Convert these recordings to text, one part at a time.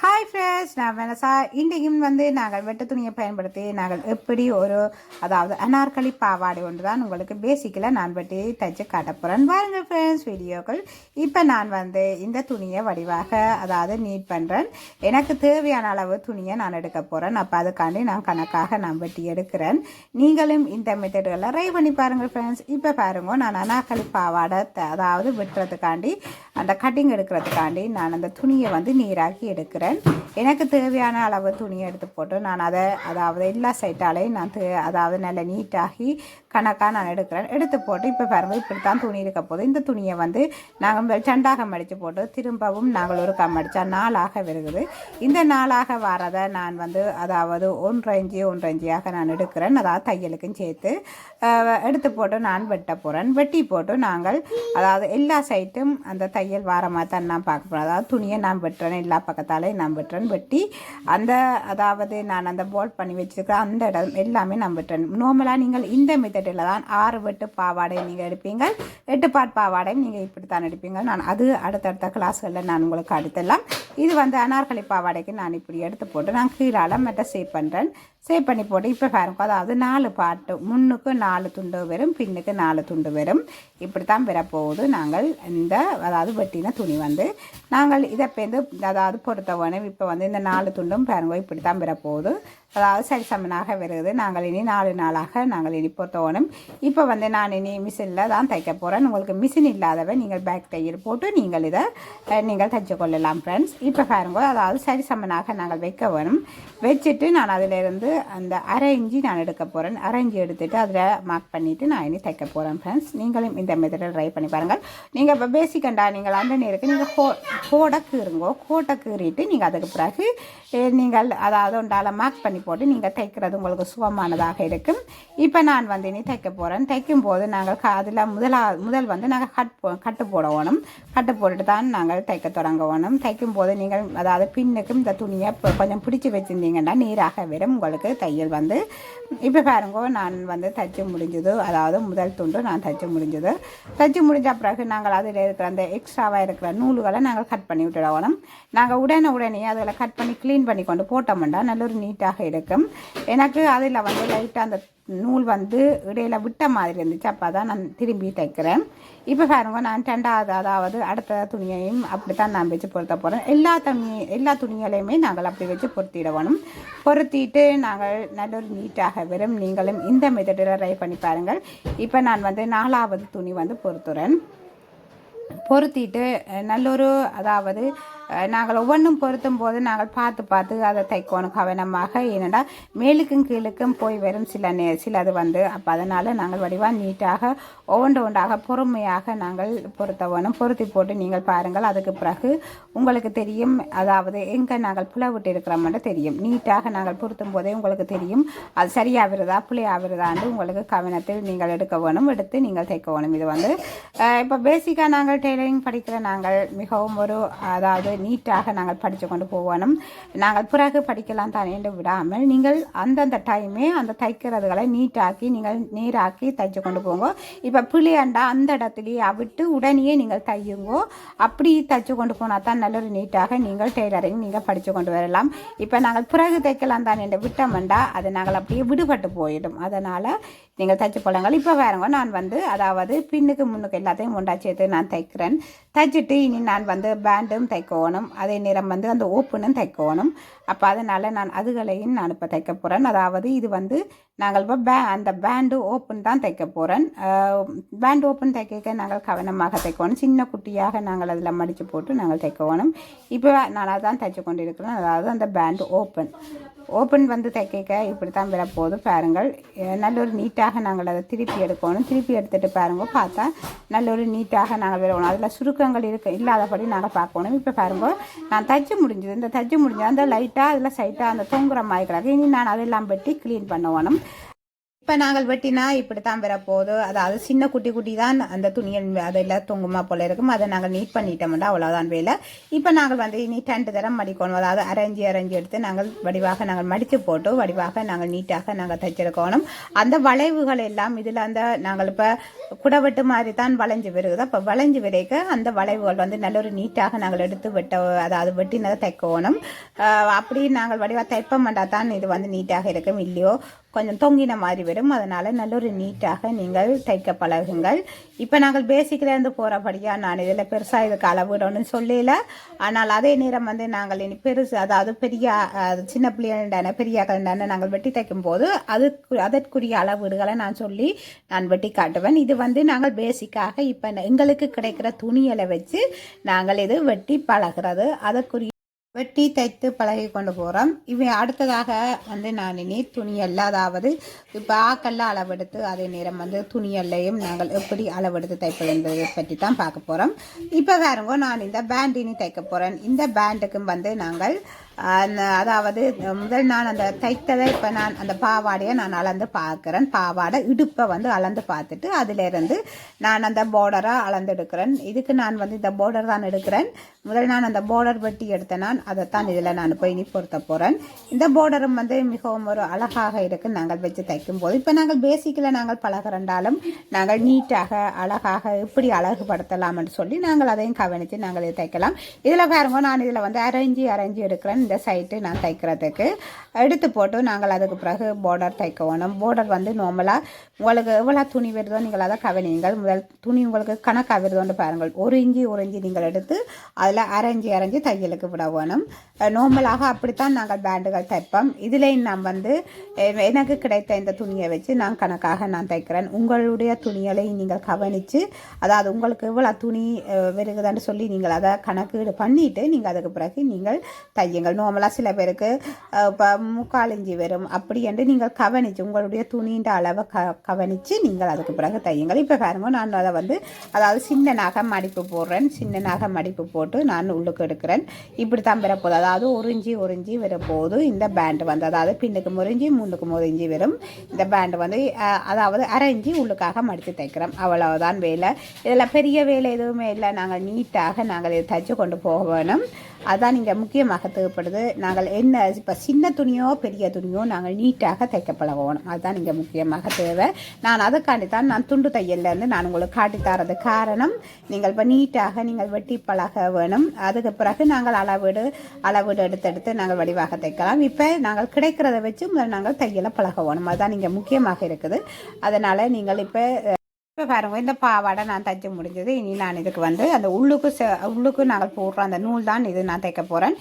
Hi friends நான் Vanessa இன்றைக்கும் வந்து நாங்கள் வெட்டு துணியை பயன்படுத்தி நாங்கள் எப்படி ஒரு அதாவது அனார்கலி பாவாடை ஒன்று தான் உங்களுக்கு பேசிக்கில் நான் வெட்டி தச்சு காட்ட போகிறேன் பாருங்கள் ஃப்ரெண்ட்ஸ் வீடியோக்கள். இப்போ நான் வந்து இந்த துணியை வடிவாக அதாவது நீட் பண்ணுறேன் எனக்கு தேவையான அளவு துணியை நான் எடுக்க போகிறேன் அப்போ அதுக்காண்டி நான் கணக்காக நான் வெட்டி எடுக்கிறேன். நீங்களும் இந்த மெத்தடுகளை ட்ரை பண்ணி பாருங்கள் ஃப்ரெண்ட்ஸ் இப்போ பாருங்க நான் அனார்கலி பாவாடை அதாவது வெட்டுறதுக்காண்டி அந்த கட்டிங் எடுக்கிறதுக்காண்டி நான் அந்த துணியை வந்து நீராக்கி எடுக்கிறேன். எனக்கு தேவையான அளவு துணியை எடுத்து போட்டு நான் அதை அதாவது எல்லா சைட்டாலையும் நான் தே- அதாவது நல்ல நீட்டாகி கணக்காக நான் எடுக்கிறேன். எடுத்து போட்டு இப்போ பாருங்க இப்படி தான் துணி இருக்க போது இந்த துணியை வந்து நாங்கள் சண்டாக மடித்து போட்டு திரும்பவும் நாங்கள் ஒரு கம் அடித்தா நாளாக வருகுது. இந்த நாளாக வரதை நான் வந்து அதாவது ஒன்றரை இஞ்சி நான் எடுக்கிறேன். அதாவது தையலுக்கும் சேர்த்து எடுத்து போட்டு நான் வெட்ட போகிறேன் வெட்டி போட்டு நாங்கள் அதாவது எல்லா சைட்டும் அந்த தையல் வாரமாக தான் நான் பார்க்க போகிறேன் அதாவது துணியை நான் வெட்டுறேன். எல்லா பக்கத்தாலையும் நான் வெட்டுறேன் வெட்டி அந்த அதாவது நான் அந்த போல்ட் பண்ணி வச்சிருக்கிற அந்த இடம் எல்லாமே நான் வெட்டுறேன் நார்மலாக நீங்கள் இந்த மெத்தடில் தான் ஆறு வெட்டு பாவாடை நீங்கள் எடுப்பீங்க எட்டு பாட் பாவாடையும் நீங்கள் இப்படி தான் எடுப்பீங்க நான் அது அடுத்தடுத்த கிளாஸ்களில் நான் உங்களுக்கு அடுத்தலாம் இது வந்து அனார்கலி பாவாடைக்கு நான் இப்படி எடுத்து போட்டு நான் கீழால் மெட்ட சேவ் பண்ணுறேன் சேவ் பண்ணி போட்டு இப்போ பாருங்க. அதாவது நாலு பாட்டு. முன்னுக்கு நாலு துண்டு வரும் பின்னுக்கு நாலு துண்டு வரும். இப்படி தான் பெறப்போகுது நாங்கள் இந்த அதாவது வெட்டின துணி வந்து நாங்கள் இதை பேருந்து அதாவது பொறுத்த வேணும் இப்போ வந்து இந்த நாலு துண்டும் பாருங்க இப்படி தான் பெறப்போகுது அதாவது சரி சமனாக வருது. நாங்கள் இனி நாலு நாளாக நாங்கள் இனிப்போ தோணும் இப்போ வந்து நான் இனி மிஷினில் தான் தைக்க போகிறேன் உங்களுக்கு மிஷின் இல்லாதவ நீங்கள் பேக் தையல் போட்டு நீங்கள் இதை நீங்கள் தைச்சு கொள்ளலாம் ஃப்ரெண்ட்ஸ் இப்போ பாருங்க அதாவது சரி சமனாக நாங்கள் வைக்க வேணும். வச்சுட்டு நான் அதிலிருந்து அந்த அரை இஞ்சி நான் எடுக்க போகிறேன் அரை இஞ்சி எடுத்துட்டு அதில் மார்க் பண்ணிவிட்டு நான் இனி தைக்க போகிறேன் ஃப்ரெண்ட்ஸ் நீங்களும் இந்த மெத்தடில் ட்ரை பண்ணி பாருங்கள். நீங்கள் இப்போ பேசிக்கண்டா நீங்கள் அந்த நேருக்கு நீங்கள் கோ கோடை கீறுங்கோ கோட்டை கீறிட்டு நீங்கள் அதுக்கு பிறகு நீங்கள் அதாவது உண்டால மார்க் பண்ணி போட்டு நீங்கள் தைக்கிறது உங்களுக்கு சுகமானதாக இருக்கும். இப்போ நான் வந்து இனி தைக்க போகிறேன் தைக்கும் போது நாங்கள் க அதில் முதலா முதல் வந்து நாங்கள் கட் போ கட்டு போடணும் கட்டு போட்டுட்டு தான் நாங்கள் தைக்க தொடங்குவோம் தைக்கும் போது நீங்கள் அதாவது பின்னுக்கும் இந்த துணியை இப்போ கொஞ்சம் பிடிச்சி வச்சுருந்தீங்கன்னா நீராக வரும். உங்களுக்கு தையல் வந்து இப்போ பாருங்க நான் வந்து தைச்சு முடிஞ்சது. அதாவது முதல் துண்டு நான் தைச்சு முடிஞ்சது. தைச்சு முடிஞ்ச பிறகு நாங்கள் அதில் இருக்கிற அந்த எக்ஸ்ட்ராவாக இருக்கிற நூல்களை நாங்கள் கட் பண்ணி விட்டுடணும் நாங்கள் உடனே உடனே அதில் கட் பண்ணி க்ளீன் பண்ணி கொண்டு போட்டோம்னா நல்ல ஒரு நீட்டாக இருக்கும் எனக்கு அதில் வந்து லைட்டாக அந்த நூல் வந்து இடையில் விட்ட மாதிரி இருந்துச்சு. அப்போ தான் நான் திரும்பி தைக்கிறேன். இப்போ பாருங்க நான் ரெண்டாவது அதாவது அடுத்த துணியையும் அப்படி தான் நான் வச்சு பொருத்த போகிறேன் எல்லா துணி எல்லா துணிகளையுமே நாங்கள் அப்படி வச்சு பொருத்திடணும். பொருத்திட்டு நாங்கள் நல்ல ஒரு நீட்டாக வரும். நீங்களும் இந்த மெத்தடில் ட்ரை பண்ணி பாருங்கள். இப்போ நான் வந்து நாலாவது துணி வந்து பொருத்துறேன். பொருத்திட்டு நல்லொரு நல்ல ஒரு அதாவது நாங்கள் ஒவ்வொன்றும் பொருத்தும் போது நாங்கள் பார்த்து பார்த்து அதை தைக்கணும் கவனமாக. ஏனெண்டா மேலுக்கும் கீழுக்கும் போய் வரும் சில நே சிலது வந்து அப்போ அதனால் நாங்கள் வடிவாக நீட்டாக ஒவ்வொன்று ஒன்றாக பொறுமையாக நாங்கள் பொருத்த வேணும். பொருத்தி போட்டு நீங்கள் பாருங்கள் அதுக்கு பிறகு உங்களுக்கு தெரியும் அதாவது எங்கே நாங்கள் புல விட்டு இருக்கிறோம்னு தெரியும். நீட்டாக நாங்கள் பொருத்தும் போதே உங்களுக்கு தெரியும் அது சரியாகிறதா புளியாகிறதான்னு உங்களுக்கு கவனத்தில் நீங்கள் எடுக்க வேணும் எடுத்து நீங்கள் தைக்க வேணும். இது வந்து இப்போ பேசிக்காக நாங்கள் டெய்லரிங் படிக்கிற நாங்கள் மிகவும் ஒரு அதாவது நீட்டாக நாங்கள் படித்து கொண்டு போகணும். நாங்கள் பிறகு படிக்கலாம் தானே விடாமல் நீங்கள் அந்தந்த டைமே அந்த தைக்கிறதுகளை நீட்டாக்கி நீங்கள் நீராக்கி தைச்சு கொண்டு போங்க. இப்போ பிள்ளையாண்டா அந்த இடத்துலையே அவிட்டு உடனே நீங்கள் தையுங்கோ. அப்படி தைச்சு கொண்டு போனால் தான் நல்ல ஒரு நீட்டாக நீங்கள் டெய்லரிங் நீங்கள் படித்து கொண்டு வரலாம். இப்போ நாங்கள் பிறகு தைக்கலாம் தானே என்று விட்டோம்டா அது நாங்கள் அப்படியே விடுபட்டு போயிடும். அதனால் நீங்கள் தைச்சு போலங்கள் இப்போ வேறங்க நான் வந்து அதாவது பின்னுக்கு முன்னுக்கு எல்லாத்தையும் ஒன்றா சேர்த்து நான் தைக்கிறேன். தைச்சிட்டு இனி நான் வந்து பேண்டும் தைக்கணும் அதே நேரம் வந்து அந்த ஓப்பனும் தைக்கணும் அப்போ அதனால் நான் அதுகளையும் நான் இப்போ தைக்க போகிறேன் அதாவது இது வந்து நாங்கள் இப்போ பே அந்த பேண்டு ஓப்பன் தான் தைக்க போகிறேன் பேண்ட் ஓப்பன் தைக்க நாங்கள் கவனமாக தைக்கணும். சின்ன குட்டியாக நாங்கள் அதில் மடித்து போட்டு நாங்கள் தைக்கணும். இப்போ நான் அதான் தைச்சு கொண்டு இருக்கிறேன் அதாவது அந்த பேண்டு ஓப்பன். ஓப்பன் வந்து தைக்க இப்படி தான் விடப்போகுது பாருங்கள். நல்ல ஒரு நீட்டாக நாங்கள் அதை திருப்பி எடுக்கணும். திருப்பி எடுத்துகிட்டு பாருங்க பார்த்தா நல்ல ஒரு நீட்டாக நாங்கள் விடணும் அதில் சுருக்கங்கள் இருக்க இல்லாதபடி நாங்கள் பார்க்கணும். இப்போ பாருங்கள் நான் தச்சு முடிஞ்சது. இந்த தச்சு முடிஞ்சது அந்த லைட்டாக அதில் சைட்டாக அந்த தொங்குற மாதிரி கிடக்கு. இனி நான் அதெல்லாம் வெட்டி க்ளீன் பண்ணணும் இப்போ நாங்கள் வெட்டினா இப்படி தான் வரப்போகுது அதாவது சின்ன குட்டி குட்டி தான் அந்த துணியல் அதெல்லாம் தொங்குமா போல இருக்கும். அதை நாங்கள் நீட் பண்ணிட்டோம்னா அவ்வளோதான் வேலை. இப்போ நாங்கள் வந்து இனி டென்ட் தரம் மடிக்கணும். அதாவது அரைஞ்சி அரைஞ்சி எடுத்து நாங்கள் வடிவாக நாங்கள் மடித்து போட்டு வடிவாக நாங்கள் நீட்டாக நாங்கள் தைச்சிருக்கணும். அந்த வளைவுகள் எல்லாம் இதில் அந்த நாங்கள் இப்போ குடவெட்டு மாதிரி தான் வளைஞ்சு வருகுது அப்போ வளைஞ்சு விரைக்க அந்த வளைவுகள் வந்து நல்ல ஒரு நீட்டாக நாங்கள் எடுத்து வெட்ட அதாவது வெட்டினதை தைக்கணும். அப்படி நாங்கள் வடிவாக தைப்ப மாட்டா தான் இது வந்து நீட்டாக இருக்கும் இல்லையோ? கொஞ்சம் தொங்கின மாதிரி வரும். அதனால் நல்ல ஒரு நீட்டாக நீங்கள் தைக்க பழகுங்கள். இப்போ நாங்கள் பேசிக்கிலேருந்து போகிறபடியாக நான் இதில் பெருசாக இதுக்கு அளவிடணும்னு சொல்லல. ஆனால் அதே நேரம் வந்து நாங்கள் இனி பெருசு அதாவது பெரிய அது சின்ன பிள்ளைகள்டான பெரியாக்கள்டான நாங்கள் வெட்டி தைக்கும் போது அதுக்கு அதற்குரிய அளவீடுகளை நான் சொல்லி நான் வெட்டி காட்டுவேன். இது வந்து நாங்கள் பேசிக்காக இப்போ எங்களுக்கு கிடைக்கிற துணியலை வச்சு நாங்கள் இது வெட்டி பழகிறது. அதற்குரிய வெட்டி தைத்து பழகி கொண்டு போகிறோம் இவை அடுத்ததாக வந்து நான் இனி துணியல்ல அதாவது இப்போ ஆக்கல்ல அளவெடுத்து அதே நேரம் வந்து துணியல்லையும் நாங்கள் எப்படி அளவெடுத்து தைப்பது என்பதை பற்றி தான் பார்க்க போகிறோம் இப்போ வேறுங்க நான் இந்த பேண்ட் இனி தைக்க போகிறேன் இந்த பேண்டுக்கும் வந்து நாங்கள் அதாவது முதல் நான் அந்த தைத்ததை இப்போ நான் அந்த பாவாடையை நான் அளந்து பார்க்குறேன். பாவாடை இடுப்பை வந்து அளந்து பார்த்துட்டு அதிலேருந்து நான் அந்த பார்டராக அளந்து எடுக்கிறேன் இதுக்கு நான் வந்து இந்த பார்டர் தான் எடுக்கிறேன். முதல் நான் அந்த பார்டர் வெட்டி எடுத்தேன் நான் அதைத்தான் இதில் நான் போய் இனி பொருத்த போகிறேன் இந்த பார்டரும் வந்து மிகவும் ஒரு அழகாக இருக்கு நாங்கள் வச்சு தைக்கும் போது இப்போ நாங்கள் பேசிக்கில் நாங்கள் பழகிறண்டாலும் நாங்கள் நீட்டாக அழகாக எப்படி அழகுபடுத்தலாம்னு சொல்லி நாங்கள் அதையும் கவனித்து நாங்கள் இதை தைக்கலாம். இதில் பாருங்க நான் இதில் வந்து அரைஞ்சி அரைஞ்சி எடுக்கிறேன். இந்த சைட்டு நான் தைக்கிறதுக்கு. எடுத்து போட்டு நாங்கள் அதுக்கு பிறகு பார்டர் தைக்க வேணும் பார்டர் வந்து நார்மலாக உங்களுக்கு எவ்வளோ துணி வருதோ நீங்கள் அதை கவனியுங்கள் முதல் துணி உங்களுக்கு கணக்காக வருதோன்னு பாருங்கள். ஒரு இஞ்சி ஒரு இஞ்சி நீங்கள் எடுத்து அதில் அரைஞ்சி அரைஞ்சி தையலுக்கு விட வேணும் நார்மலாக அப்படித்தான் நாங்கள் பேண்டுகள் தைப்போம். இதுலேயும் நான் வந்து எனக்கு கிடைத்த இந்த துணியை வச்சு நான் கணக்காக நான் தைக்கிறேன். உங்களுடைய துணிகளை நீங்கள் கவனித்து அதாவது உங்களுக்கு எவ்வளோ துணி வருகுதான்னு சொல்லி நீங்கள் அதை கணக்கீடு பண்ணிவிட்டு நீங்கள் அதுக்கு பிறகு நீங்கள் தையுங்கள். நார்மலாக சில பேருக்கு இப்போ முக்கால் இஞ்சி வரும். அப்படி என்று நீங்கள் கவனித்து உங்களுடைய துணின்ற அளவை க கவனித்து நீங்கள் அதுக்கு பிறகு தையுங்கள். இப்போ பாருங்கள் நான் அதை வந்து அதாவது சின்ன நகை மடிப்பு போடுறேன். சின்ன நகை மடிப்பு போட்டு நான் உள்ளுக்கு எடுக்கிறேன். இப்படி தான் வரப்போகுது. அதாவது உறிஞ்சி உறிஞ்சி ஒரு வரப்போகுது. இந்த பேண்ட் வந்து அதாவது பின்னுக்கு முறிஞ்சி முன்னுக்கு முறிஞ்சி வரும். இந்த பேண்ட் வந்து அதாவது அரைஞ்சி உள்ளுக்காக மடித்து தைக்கிறோம். அவ்வளவுதான் வேலை. இதில் பெரிய வேலை எதுவுமே இல்லை. நாங்கள் நீட்டாக நாங்கள் இதை தைச்சு கொண்டு போக வேணும். அதுதான் இங்கே முக்கியமாக தேவைப்படுது. நாங்கள் என்ன இப்போ சின்ன துணியோ பெரிய துணியோ நாங்கள் நீட்டாக தைக்க பழகணும் அதுதான் இங்கே முக்கியமாக தேவை. நான் அதுக்காண்டி தான் நான் துண்டு தையல்லேருந்து நான் உங்களுக்கு காட்டி தரது காரணம். நீங்கள் இப்போ நீட்டாக நீங்கள் வெட்டி பழக வேணும். அதுக்கு பிறகு நாங்கள் அளவீடு அளவீடு எடுத்தெடுத்து நாங்கள் வடிவாக தைக்கலாம். இப்போ நாங்கள் கிடைக்கிறத வச்சு முதல் நாங்கள் தையலை பழக வேணும். அதுதான் இங்கே முக்கியமாக இருக்குது. அதனால் நீங்கள் இப்போ இப்போ பாருங்க இந்த பாவாடை நான் தைச்சு முடிஞ்சது. இனி நான் இதுக்கு வந்து அந்த உள்ளுக்கு உள்ளுக்கு நாங்கள் போடுற அந்த நூல் தான் இது நான் தைக்க போகிறேன்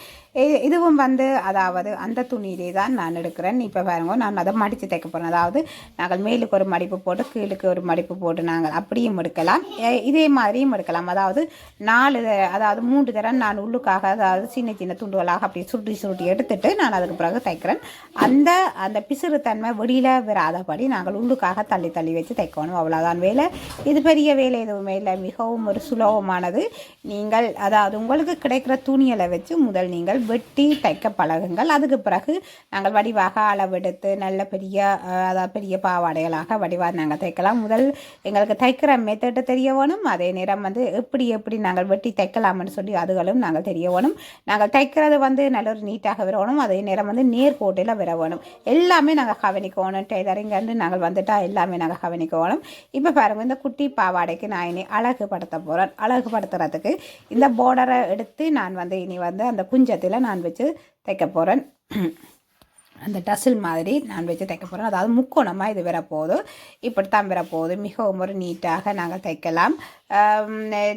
இதுவும் வந்து அதாவது அந்த துணியிலே தான் நான் எடுக்கிறேன். இப்போ பாருங்க நான் அதை மடித்து தைக்க போகிறேன் அதாவது நாங்கள் மேலுக்கு ஒரு மடிப்பு போட்டு கீழுக்கு ஒரு மடிப்பு போட்டு நாங்கள் அப்படியும் எடுக்கலாம். இதே மாதிரியும் எடுக்கலாம். அதாவது நாலு அதாவது மூன்று தரம் நான் உள்ளுக்காக அதாவது சின்ன சின்ன துண்டுகளாக அப்படி சுருட்டி சுருட்டி எடுத்துட்டு நான் அதுக்கு பிறகு தைக்கிறேன். அந்த அந்த பிசுறுத்தன்மை வெளியில் வராதபடி நாங்கள் உள்ளுக்காக தள்ளி தள்ளி வச்சு தைக்கணும். அவ்வளோதான் வேலை. இது பெரிய வேலை எதுவுமே இல்லை. மிகவும் ஒரு சுலபமானது. நீங்கள் அதாவது உங்களுக்கு கிடைக்கிற துணியலை வச்சு முதல் நீங்கள் வெட்டி தைக்க பழகுங்கள். அதுக்கு பிறகு நாங்கள் வடிவாக அளவெடுத்து நல்ல பெரிய அதாவது பெரிய பாவாடைகளாக வடிவாக நாங்கள் தைக்கலாம். முதல் எங்களுக்கு தைக்கிற மெத்தட்டு தெரிய வேணும். அதே நேரம் வந்து எப்படி எப்படி நாங்கள் வெட்டி தைக்கலாம்னு சொல்லி அதுகளும் நாங்கள் தெரிய வேணும். நாங்கள் தைக்கிறது வந்து நல்ல ஒரு நீட்டாக வரணும் அதே நேரம் வந்து நேர்கோட்டில் வர வேணும். எல்லாமே நாங்கள் கவனிக்கணும் டெய்லரிங்கன்னு நாங்கள் வந்துட்டால் எல்லாமே நாங்கள் கவனிக்கணும் இப்போ பாருங்கள் இந்த குட்டி பாவாடைக்கு நான் இனி அழகுபடுத்த போகிறேன் அழகுபடுத்துறதுக்கு இந்த பார்டரை எடுத்து நான் வந்து இனி வந்து அந்த குஞ்சத்தில் நான் வச்சு தைக்க போகிறேன் அந்த டசில் மாதிரி நான் வச்சு தைக்க போகிறேன் அதாவது முக்கோணமாக இது வரப்போகுது. இப்படித்தான் வரப்போகுது. மிகவும் ஒரு நீட்டாக நாங்கள் தைக்கலாம்.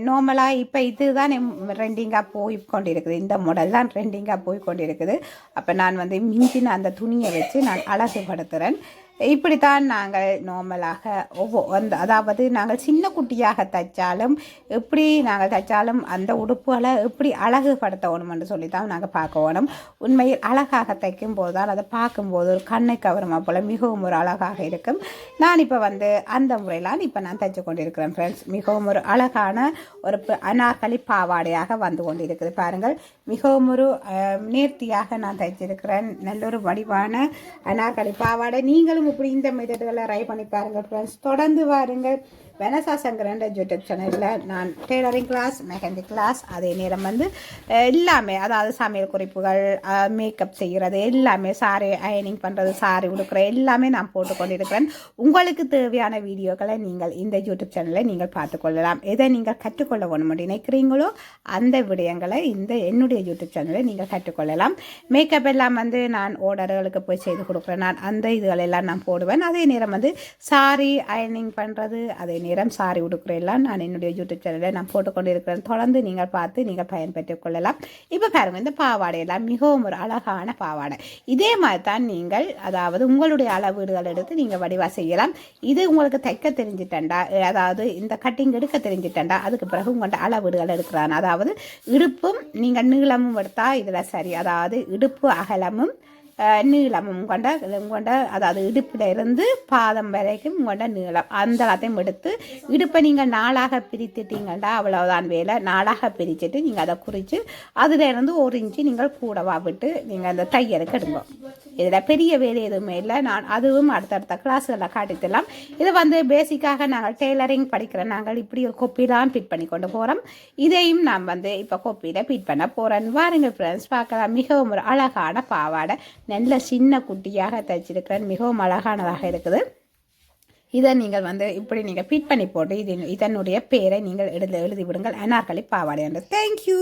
நார்மலாக இப்போ இதுதான் ரெண்டிங்காக போய் கொண்டிருக்குது இந்த மாடல் தான் ரெண்டிங்காக போய் கொண்டிருக்குது அப்போ நான் வந்து மிஞ்சின அந்த துணியை வச்சு நான் அழகுபடுத்துகிறேன் இப்படித்தான் நாங்கள் நார்மலாக ஒவ்வொரு அந்த அதாவது நாங்கள் சின்ன குட்டியாக தைச்சாலும் எப்படி நாங்கள் தைச்சாலும் அந்த உடுப்புகளை எப்படி அழகுபடுத்தணும்னு சொல்லி தான் நாங்கள் பார்க்க வேணும் உண்மையில் அழகாக தைக்கும் போது தான் அதை பார்க்கும்போது ஒரு கண்ணை கவரமாக போல் மிகவும் ஒரு அழகாக இருக்கும். நான் இப்போ வந்து அந்த முறையிலான் இப்போ நான் தைச்சு கொண்டிருக்கிறேன் ஃப்ரெண்ட்ஸ் மிகவும் ஒரு அழகான ஒரு ப- பாவாடையாக வந்து கொண்டிருக்குது. பாருங்கள் மிகவும் ஒரு நேர்த்தியாக நான் தைச்சிருக்கிறேன். நல்ல ஒரு வடிவான அனார்கலி பாவாடை. நீங்களும் இப்படி இந்த மெத்தட்களை ட்ரை பண்ணி பாருங்கள் ஃப்ரெண்ட்ஸ் தொடர்ந்து வாருங்கள். வெனசா சங்கரன்ற யூடியூப் சேனலில் நான் டெய்லரிங் கிளாஸ் மெஹந்தி கிளாஸ் அதே நேரம் வந்து எல்லாமே அதாவது சமையல் குறிப்புகள் மேக்கப் செய்கிறது எல்லாமே சாரி அயனிங் பண்ணுறது சாரி உடுக்கிற எல்லாமே நான் போட்டு கொண்டிருக்கிறேன். உங்களுக்கு தேவையான வீடியோக்களை நீங்கள் இந்த யூடியூப் சேனலில் நீங்கள் பார்த்துக்கொள்ளலாம் எதை நீங்கள் கற்றுக்கொள்ள வேணும் நினைக்கிறீங்களோ அந்த விடயங்களை இந்த என்னுடைய யூடியூப் சேனலில் நீங்கள் கற்றுக்கொள்ளலாம் மேக்கப் எல்லாம் வந்து நான் ஓடர்களுக்கு போய் செய்து கொடுக்குறேன். நான் அந்த இதுகளெல்லாம் நான் போடுவேன். அதே நேரம் வந்து சாரி அயனிங் பண்ணுறது அதே நேரம் சாரி உடுக்கிற எல்லாம் நான் என்னுடைய யூடியூப் சேனலில் நான் போட்டுக்கொண்டு இருக்கிறேன் தொடர்ந்து நீங்கள் பார்த்து நீங்கள் பயன்பெற்றுக் கொள்ளலாம். இப்போ பாருங்க இந்த பாவாடையெல்லாம் மிகவும் ஒரு அழகான பாவாடை. இதே மாதிரி தான் நீங்கள் அதாவது உங்களுடைய அளவீடுகள் எடுத்து நீங்கள் வடிவாக செய்யலாம். இது உங்களுக்கு தைக்க தெரிஞ்சிட்டண்டா அதாவது இந்த கட்டிங் எடுக்க தெரிஞ்சிட்டண்டா அதுக்கு பிறகு உங்கள்கிட்ட அளவீடுகள் எடுக்கிறான். அதாவது இடுப்பும் நீங்கள் நீளமும் எடுத்தால் இதில் சரி. அதாவது இடுப்பு அகலமும் நீளமும் கொண்ட கொண்ட அதாவது இடுப்பில் இருந்து பாதம் வரைக்கும் கொண்ட நீளம். அந்த எல்லாத்தையும் எடுத்து இடுப்பை நீங்கள் நாளாக பிரித்துட்டீங்கன்னா அவ்வளோதான் வேலை. நாளாக பிரிச்சுட்டு நீங்கள் அதை குறித்து அதில் இருந்து ஒரு இன்ச்சு நீங்கள் கூடவா விட்டு நீங்கள் அந்த தையலுக்கு எடுங்க. இதில் பெரிய வேலை எதுவுமே இல்லை. நான் அதுவும் அடுத்தடுத்த கிளாஸ்களில் காட்டித்தரலாம். இது வந்து பேசிக்காக நாங்கள் டெய்லரிங் படிக்கிற நாங்கள் இப்படி ஒரு கொப்பிதான் ஃபிட் பண்ணி கொண்டு போகிறோம் இதையும் நான் வந்து இப்போ கொப்பியில் ஃபிட் பண்ண போகிறேன் வாருங்க ஃப்ரெண்ட்ஸ் பார்க்கலாம். மிகவும் ஒரு அழகான பாவாடை. நல்ல சின்ன குட்டியாக தைச்சிருக்கிறேன் மிகவும் அழகானதாக இருக்குது. இதை நீங்கள் வந்து இப்படி நீங்கள் ஃபிட் பண்ணி போட்டு இது இதனுடைய பேரை நீங்கள் எழுதி எழுதி விடுங்கள் அனார்கலி பாவாடை என்று. தேங்க்யூ